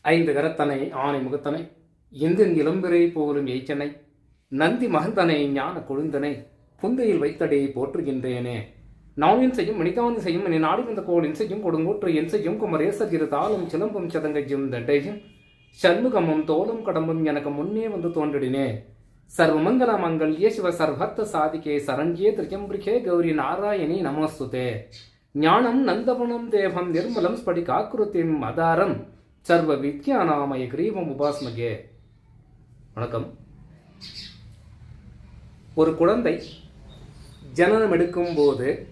ஐந்து கரத்தனை ஆணை முகத்தனை இந்தின் இளம்பிரை போலும் எய்ச்சனை நந்தி மகந்தனை ஞான கொழுந்தனை புந்தையில் வைத்தடை போற்றுகின்றேனே. நாவின் செய்யும் மணிதாவன் செய்யும் என்னை நாடி வந்த என் செய்யும் கொடுங்கோற்று என் செய்யும் குமரேசர் இரு தாளும் சிலம்பும் சதங்கையும் தண்டையும் சண்முகமும் தோளும் கடம்பும் எனக்கு முன்னே வந்து தோன்றிடினே. சர்வமங்கல மங்கல்யே சிவ சர்வத்த சாதிகே சரண்யே திரியம்பிரிகே கௌரி நாராயணி நமஸ்துதே. ஞானம் நந்தவனம் தேவம் நிர்மலம் ஸ்படிகாக்கிருத்திம் மதாரம் சர்வ வித்யானாமய கிரீவம் உபாஸ்மகே. வணக்கம். ஒரு குழந்தை ஜனனம் எடுக்கும்போது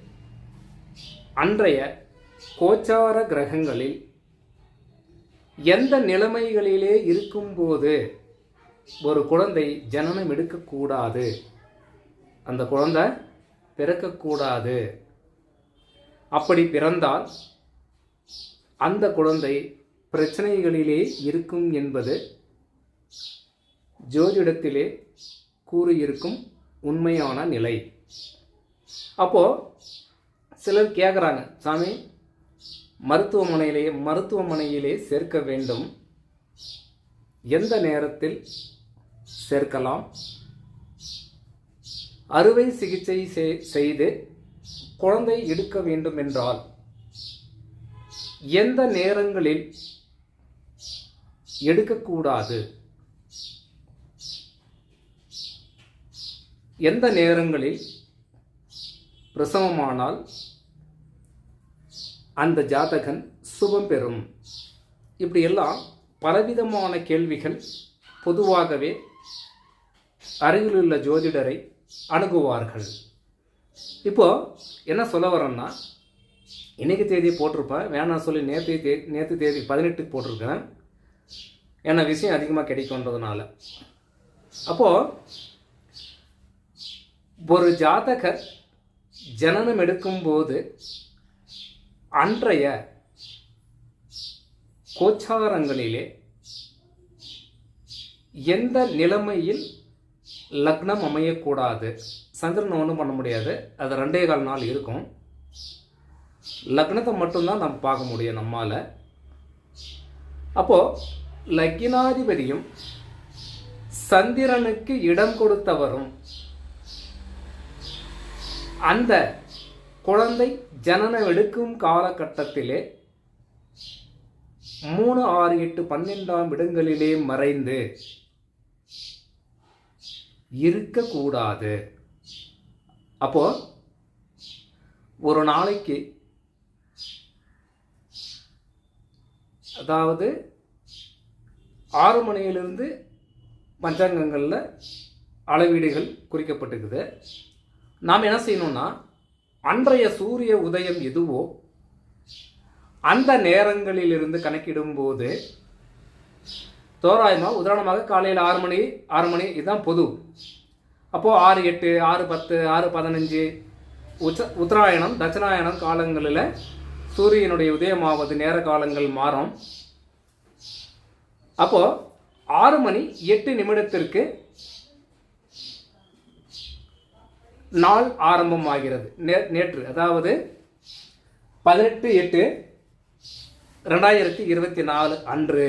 அன்றைய கோச்சார கிரகங்களில் எந்த நிலைமைகளிலே இருக்கும்போது ஒரு குழந்தை ஜனனம் எடுக்கக்கூடாது? அந்த குழந்தை பிறக்கக்கூடாது. அப்படி பிறந்தால் அந்த குழந்தை பிரச்சனைகளிலே இருக்கும் என்பது ஜோதிடத்திலே கூறியிருக்கும் உண்மையான நிலை. அப்போ சிலர் கேட்குறாங்க சாமி மருத்துவமனையிலே மருத்துவமனையிலே சேர்க்க வேண்டும். எந்த நேரத்தில் சேர்க்கலாம்? அறுவை சிகிச்சை செய்து குழந்தை எடுக்க வேண்டும் என்றால் எந்த நேரங்களில் எடுக்கக்கூடாது. எந்த நேரங்களில் பிரசவமானால் அந்த ஜாதகன் சுபம் பெறும்? இப்படியெல்லாம் பலவிதமான கேள்விகள் பொதுவாகவே அருகிலுள்ள ஜோதிடரை அணுகுவார்கள். இப்போ என்ன சொல்ல வரேன்னா இன்னைக்கு தேதி போட்டிருப்பேன் வேணாம் சொல்லி நேற்று தே நேற்று தேதி பதினெட்டுக்கு போட்டிருக்கேன் ஏன்னா விஷயம் அதிகமாக கிடைக்கும்ன்றதுனால. அப்போது ஒரு ஜாதகர் ஜனனம் எடுக்கும்போது அன்றைய கோச்சாரங்களிலே எந்த நிலைமையில் லக்னம் அமையக்கூடாது? சந்திரன் ஒன்றும் பண்ண முடியாது. அது ரெண்டே கால் நாள் இருக்கும். லக்னத்தை மட்டும்தான் நம்ம பார்க்க முடியும் நம்மால். அப்போது லக்னாதிபதியும் சந்திரனுக்கு இடம் கொடுத்தவரும். அந்த குழந்தை ஜனனம் எடுக்கும் காலகட்டத்திலே மூணு ஆறு எட்டு பன்னெண்டாம் இடங்களிலே மறைந்து இருக்கக்கூடாது. அப்போ ஒரு நாளைக்கு அதாவது ஆறு மணியிலிருந்து பஞ்சாங்கங்களில் அளவீடுகள் குறிக்கப்பட்டிருக்குது. நாம் என்ன செய்யணும்னா அன்றைய சூரிய உதயம் எதுவோ அந்த நேரங்களிலிருந்து கணக்கிடும்போது தோராயமாக உதாரணமாக காலையில் ஆறு மணி ஆறு மணி இதுதான் பொது. அப்போது ஆறு எட்டு ஆறு பத்து ஆறு பதினஞ்சு உச்ச உத்தராயணம் தட்சிணாயணம் காலங்களில் சூரியனுடைய உதயமாவது நேர காலங்கள் மாறும். அப்போது ஆறு மணி எட்டு நிமிடத்திற்கு நாள் ஆரம்பமாகிறது. நே நேற்று அதாவது பதினெட்டு எட்டு ரெண்டாயிரத்தி இருபத்தி நாலு அன்று.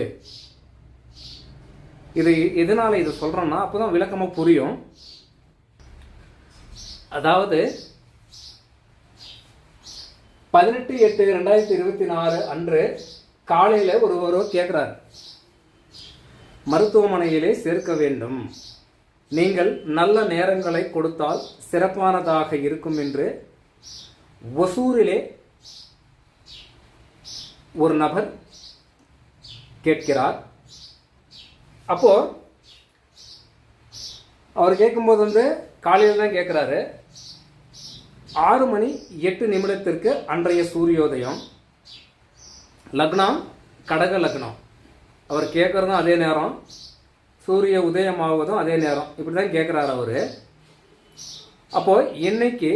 இது எதனால் இது சொல்கிறோன்னா அப்போ தான் விளக்கமாக புரியும். அதாவது பதினெட்டு எட்டு ரெண்டாயிரத்தி இருபத்தி நாலு அன்று காலையில் ஒரு ஒருவர் கேட்குறாரு மருத்துவமனையிலே சேர்க்க வேண்டும். நீங்கள் நல்ல நேரங்களை கொடுத்தால் சிறப்பானதாக இருக்கும் என்று ஒசூரிலே ஒரு நபர் கேட்கிறார். அப்போ அவர் கேட்கும்போது வந்து காலையில் தான் கேட்குறாரு. ஆறு மணி எட்டு நிமிடத்திற்கு அன்றைய சூரியோதயம். லக்னம் கடக லக்னம். அவர் கேட்குறதும் அதே நேரம். சூரிய உதயம் ஆகுவதும் அதே நேரம். இப்படி தான் கேட்குறாரு அவர். அப்போது இன்னைக்கு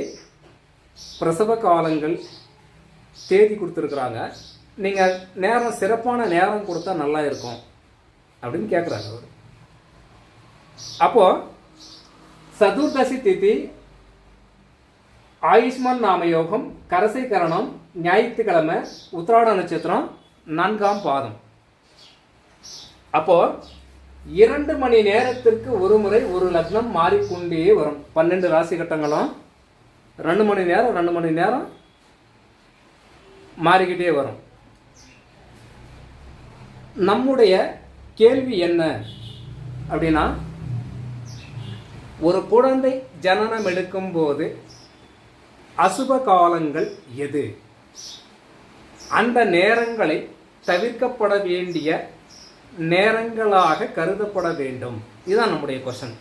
பிரசவ காலங்கள் தேதி கொடுத்துருக்குறாங்க. நீங்கள் நேரம் சிறப்பான நேரம் கொடுத்தா நல்லா இருக்கும் அப்படின்னு கேட்குறாரு அவர். அப்போது சதுர்தசி திதி ஆயுஷ்மான் நாமயோகம் கரசை கரணம் ஞாயிற்றுக்கிழமை உத்திராட நட்சத்திரம் நான்காம் பாதம். அப்போ இரண்டு மணி நேரத்திற்கு ஒரு முறை ஒரு லக்னம் மாறிக்கொண்டே வரும். பன்னெண்டு ராசி கட்டங்களும் ரெண்டு மணி நேரம் ரெண்டு மணி நேரம் மாறிக்கிட்டே வரும். நம்முடைய கேள்வி என்ன அப்படின்னா ஒரு குழந்தை ஜனனம் எடுக்கும் போது அசுப காலங்கள் எது? அந்த நேரங்களை தவிர்க்கப்பட வேண்டிய நேரங்களாக கருதப்பட வேண்டும். இதுதான் நம்முடைய கொஷன்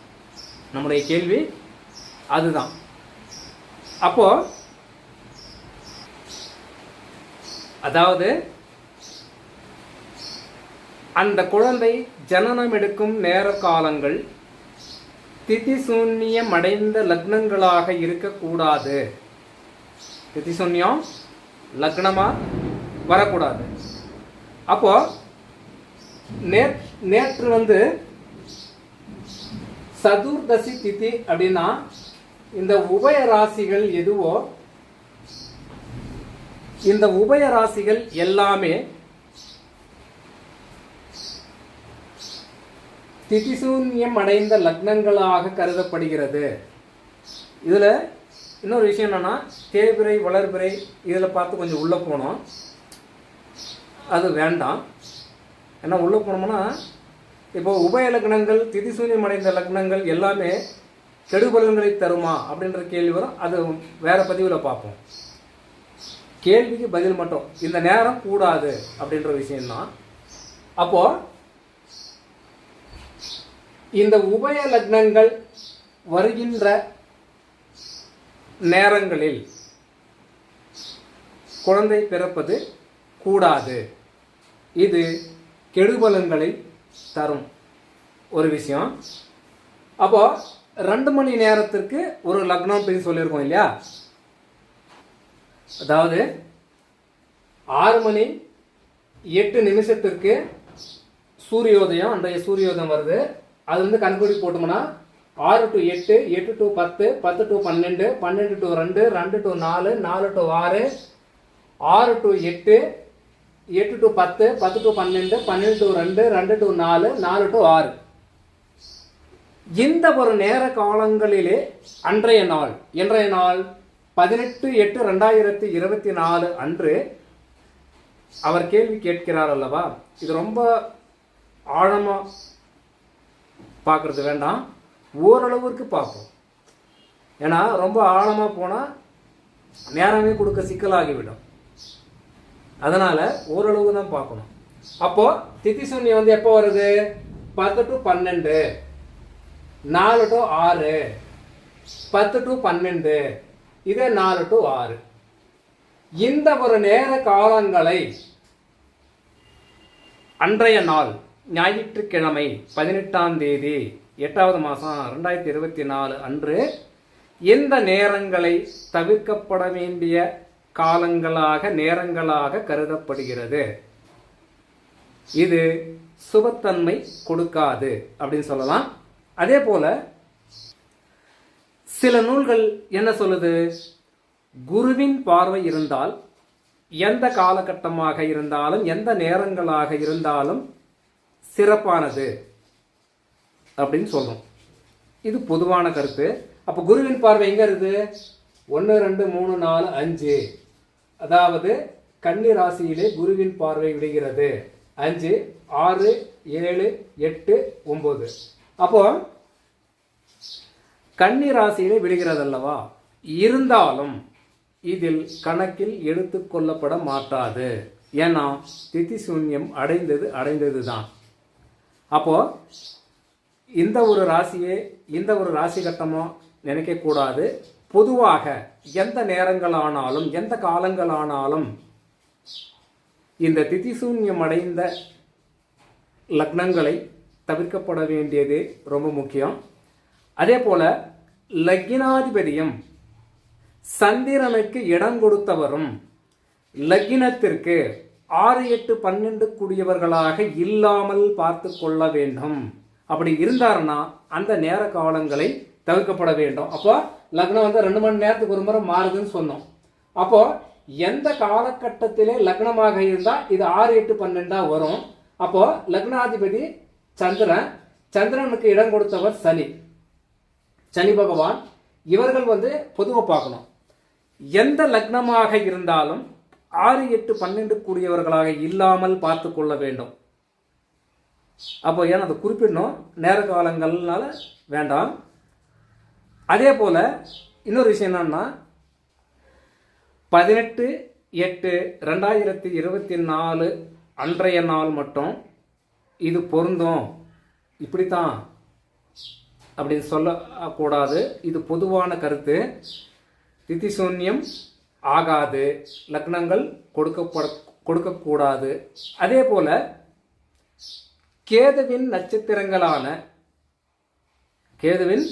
நம்முடைய கேள்வி அதுதான். அப்போ அதாவது அந்த குழந்தை ஜனனம் எடுக்கும் நேர காலங்கள் திதி சூன்யம் அடைந்த லக்னங்களாக இருக்கக்கூடாது. திதிசூன்யம் லக்னமாக வரக்கூடாது. அப்போது நே நேற்று வந்து சதுர்தசி திதி அப்படின்னா இந்த உபய ராசிகள் எதுவோ இந்த உபய ராசிகள் எல்லாமே திதிசூன்யம் அடைந்த லக்னங்களாக கருதப்படுகிறது. இதில் இன்னொரு விஷயம் என்னென்னா தேய்பிறை வளர்பிரை இதில் பார்த்து கொஞ்சம் உள்ளே போனோம். அது வேண்டாம். ஏன்னா உள்ளே போனோம்னா இப்போ உபய லக்னங்கள் திதிசூன்யம் அடைந்த லக்னங்கள் எல்லாமே கெடுபலன்களை தருமா அப்படின்ற கேள்வி வரும். அது வேறு பதிவில் பார்ப்போம். கேள்விக்கு பதில் மட்டும். இந்த நேரம் கூடாது அப்படின்ற விஷயம்தான் அப்போது இந்த உபய லக்னங்கள் வருகின்ற நேரங்களில் குழந்தை பிறப்பது கூடாது. இது கெடுபலன்களை தரும் ஒரு விஷயம். அப்போ ரெண்டு மணி நேரத்திற்கு ஒரு லக்னம் அப்படின்னு சொல்லியிருக்கோம் இல்லையா? அதாவது ஆறு மணி எட்டு நிமிஷத்திற்கு சூரியோதயம் அன்றைய சூரியோதயம் வருது. அது வந்து கண்கூடி போட்டோம்னா ஆறு டு எட்டு எட்டு டு பத்து பத்து டு பன்னெண்டு பன்னெண்டு டு ரெண்டு ரெண்டு டு நாலு நாலு டு ஆறு ஆறு டு எட்டு எட்டு டு பத்து பத்து டு பன்னெண்டு பன்னெண்டு டு ரெண்டு ரெண்டு டு நாலு நாலு டு ஆறு. இந்த ஒரு நேர காலங்களிலே அன்றைய நாள் இன்றைய நாள் பதினெட்டு எட்டு ரெண்டாயிரத்தி இருபத்தி நாலு அன்று அவர் கேள்வி கேட்கிறார் அல்லவா? இது ரொம்ப ஆழமாக பார்க்கறது வேண்டாம். ஓரளவுக்கு பார்ப்போம். ஏன்னா ரொம்ப ஆழமாக போனால் நேரமே கொடுக்க சிக்கலாகிவிடும். அதனால் ஓரளவு தான் பார்க்கணும். அப்போது தித்தி சூன்யம் வந்து எப்போ வருது? பத்து டு பன்னெண்டு. நாலு டு ஆறு. பத்து டு பன்னெண்டு. இதே நாலு டு ஆறு. இந்த ஒரு நேர காலங்களை அன்றைய நாள் ஞாயிற்றுக்கிழமை பதினெட்டாம் தேதி எட்டாவது மாதம் ரெண்டாயிரத்தி இருபத்தி நாலு அன்று இந்த நேரங்களை தவிர்க்கப்பட வேண்டிய காலங்களாக நேரங்களாக கருதப்படுகிறது. இது சுபத்தன்மை கொடுக்காது அப்படின்னு சொல்லலாம். அதே போல சில நூல்கள் என்ன சொல்லுது? குருவின் பார்வை இருந்தால் எந்த காலகட்டமாக இருந்தாலும் எந்த நேரங்களாக இருந்தாலும் சிறப்பானது அப்படின்னு சொல்லும் இது பொதுவான கருத்து. அப்போ குருவின் பார்வை எங்க இருக்குது ஒன்று ரெண்டு மூணு நாலு அஞ்சு. அதாவது கன்னி ராசியிலே குருவின் பார்வை விடுகிறது. அஞ்சு ஆறு ஏழு எட்டு ஒம்பது அப்போ கன்னி ராசியிலே விடுகிறது அல்லவா இருந்தாலும் இதில் கணக்கில் எடுத்துக்கொள்ளப்பட மாட்டாது. ஏன்னா திதி சூன்யம் அடைந்தது அடைந்தது தான் அப்போ இந்த ஒரு ராசியே இந்த ஒரு ராசி கட்டமோ நினைக்கக்கூடாது. பொதுவாக எந்த நேரங்களானாலும் எந்த காலங்களானாலும் இந்த திதிசூன்யம் அடைந்த லக்னங்களை தவிர்க்கப்பட வேண்டியது ரொம்ப முக்கியம். அதே போல லக்னாதிபதியும் சந்திரனுக்கு இடம் கொடுத்தவரும் லக்னத்திற்கு ஆறு எட்டு பன்னெண்டு கூடியவர்களாக இல்லாமல் பார்த்து கொள்ள வேண்டும். அப்படி இருந்தாருன்னா அந்த நேர காலங்களை தவிர்க்கப்பட வேண்டும். அப்போ லக்னம் வந்து ரெண்டு மணி நேரத்துக்கு ஒரு முறை மாறுதுன்னு சொன்னோம். அப்போ எந்த காலகட்டத்திலே லக்னமாக இருந்தால் இது ஆறு எட்டு பன்னெண்டா வரும். அப்போ லக்னாதிபதி சந்திரன் சந்திரனுக்கு இடம் கொடுத்தவர் சனி. சனி பகவான் இவர்கள் வந்து பொதுவாக பார்க்கணும். எந்த லக்னமாக இருந்தாலும் ஆறு எட்டு பன்னெண்டு கூடியவர்களாக இல்லாமல் பார்த்து கொள்ள வேண்டும். அப்போ ஏன்னா அதை குறிப்பிடணும். நேர காலங்கள்னால வேண்டாம். அதே போல் இன்னொரு விஷயம் என்னன்னா பதினெட்டு எட்டு ரெண்டாயிரத்தி இருபத்தி நாலு அன்றைய நாள் மட்டும் இது பொருந்தும். இப்படித்தான் அப்படின்னு சொல்லக்கூடாது. இது பொதுவான கருத்து. திதிசூன்யம் ஆகாது. லக்னங்கள் கொடுக்கப்பட கொடுக்கக்கூடாது. அதே போல் கேதுவின் நட்சத்திரங்களான கேதுவின்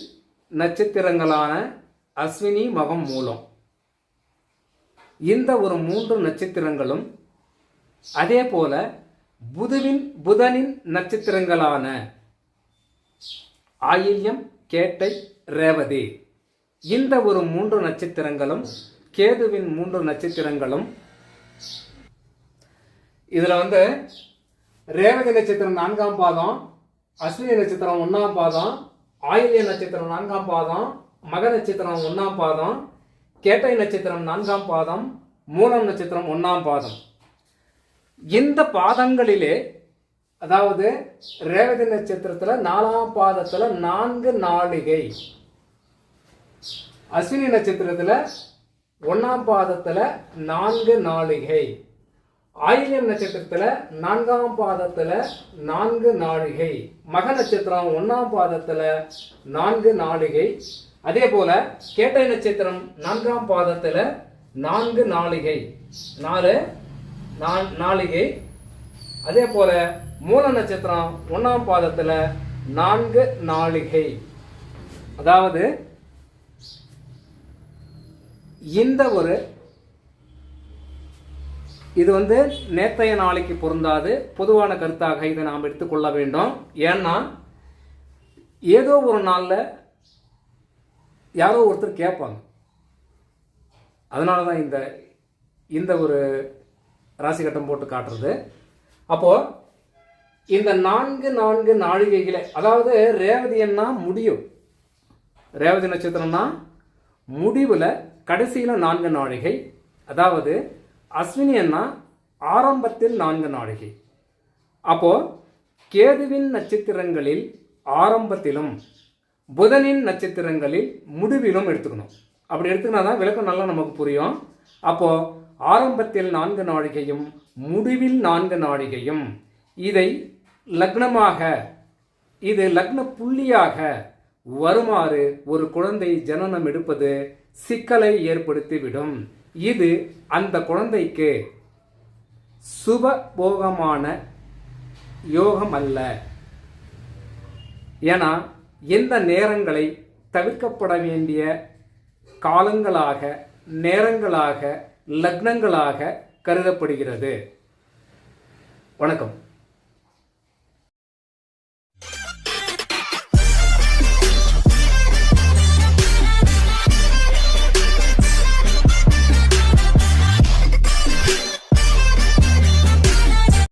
நட்சத்திரங்களான அஸ்வினி மகம் மூலம். இந்த ஒரு மூன்று நட்சத்திரங்களும் அதே போல புதுவின் புதனின் நட்சத்திரங்களான ஆயில்யம் கேட்டை ரேவதி. இந்த ஒரு மூன்று நட்சத்திரங்களும் கேதுவின் மூன்று நட்சத்திரங்களும் இதுல வந்து ரேவதி நட்சத்திரம் நான்காம் பாதம் அஸ்வினி நட்சத்திரம் ஒன்னாம் பாதம் ஆயுள்ய நட்சத்திரம் நான்காம் பாதம் மக நட்சத்திரம் ஒன்றாம் பாதம் கேட்டை நட்சத்திரம் நான்காம் பாதம் மூலம் நட்சத்திரம் ஒன்றாம் பாதம். இந்த பாதங்களிலே அதாவது ரேவதி நட்சத்திரத்தில் நாலாம் பாதத்தில் நான்கு நாளிகை. அஸ்வினி நட்சத்திரத்தில் ஒன்றாம் பாதத்தில் நான்கு நாளிகை. ஆயில்யம் நட்சத்திரத்துல நான்காம் பாதத்துல நான்கு நாழிகை. மக நட்சத்திரம் ஒன்னாம் பாதத்துல நான்கு நாளிகை அதே போல கேட்டை நட்சத்திரம் நான்காம் பாதத்துல நான்கு நாளிகை நாலு நாளிகை அதே போல மூல நட்சத்திரம் ஒன்னாம் பாதத்துல நான்கு நாளிகை அதாவது இந்த ஒரு இது வந்து நேற்றைய நாளைக்கு பொருந்தாது. பொதுவான கருத்தாக இதை நாம் எடுத்துக்கொள்ள வேண்டும். ஏன்னா ஏதோ ஒரு நாளில் யாரோ ஒருத்தர் கேட்பாங்க. அதனால தான் இந்த இந்த ஒரு ராசி கட்டம் போட்டு காட்டுறது. அப்போது இந்த நான்கு நான்கு நாழிகைகளை அதாவது ரேவதி என்ன முடியும் ரேவதி நட்சத்திரம்னா முடிவில் கடைசியில் நான்கு நாழிகை. அதாவது அஸ்வினி ஆரம்பத்தில் நான்கு நாழிகை. அப்போ கேதுவின் நட்சத்திரங்களில் ஆரம்பத்திலும் புதனின் நட்சத்திரங்களில் முடிவிலும் எடுத்துக்கணும். அப்படி எடுத்துக்கினா தான் விளக்கம் நல்லா நமக்கு புரியும். அப்போ ஆரம்பத்தில் நான்கு நாழிகையும் முடிவில் நான்கு நாழிகையும் இதை லக்னமாக இது லக்ன புள்ளியாக வருமாறு ஒரு குழந்தை ஜனனம் எடுப்பது சிக்கலை ஏற்படுத்திவிடும். இது அந்த குழந்தைக்கு சுபபோகமான யோகம் அல்ல ஏன்னா எந்த நேரங்களை தவிர்க்கப்பட வேண்டிய காலங்களாக நேரங்களாக லக்னங்களாக கருதப்படுகிறது. வணக்கம்.